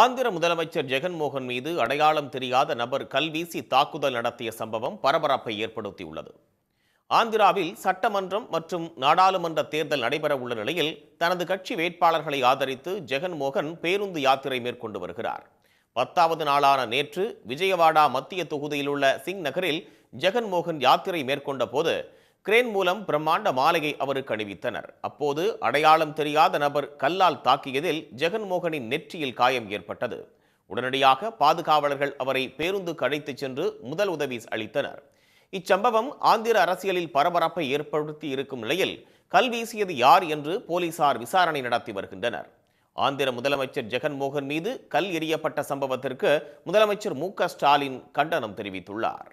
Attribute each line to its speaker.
Speaker 1: ஆந்திர முதலமைச்சர் ஜெகன்மோகன் மீது அடையாளம் தெரியாத நபர் கல்வீசி தாக்குதல் நடத்திய சம்பவம் பரபரப்பை ஏற்படுத்தியுள்ளது. ஆந்திராவில் சட்டமன்றம் மற்றும் நாடாளுமன்ற தேர்தல் நடைபெற உள்ள நிலையில் தனது கட்சி வேட்பாளர்களை ஆதரித்து ஜெகன்மோகன் பேருந்து யாத்திரை மேற்கொண்டு வருகிறார். பத்தாவது நாளான நேற்று விஜயவாடா மத்திய தொகுதியில் உள்ள சிங் நகரில் ஜெகன்மோகன் யாத்திரை மேற்கொண்ட போது கிரேன் மூலம் பிரம்மாண்ட மாலையை அவருக்கு அணிவித்தனர். அப்போது அடையாளம் தெரியாத நபர் கல்லால் தாக்கியதில் ஜெகன்மோகனின் நெற்றியில் காயம் ஏற்பட்டது. உடனடியாக பாதுகாவலர்கள் அவரை பேருந்துக்கு அழைத்துச் சென்று முதல் உதவி அளித்தனர். இச்சம்பவம் ஆந்திர அரசியலில் பரபரப்பை ஏற்படுத்தி இருக்கும் நிலையில் கல் வீசியது யார் என்று போலீசார் விசாரணை நடத்தி வருகின்றனர். ஆந்திர முதலமைச்சர் ஜெகன்மோகன் மீது கல் எறியப்பட்ட சம்பவத்திற்கு முதலமைச்சர் மு ஸ்டாலின் கண்டனம் தெரிவித்துள்ளார்.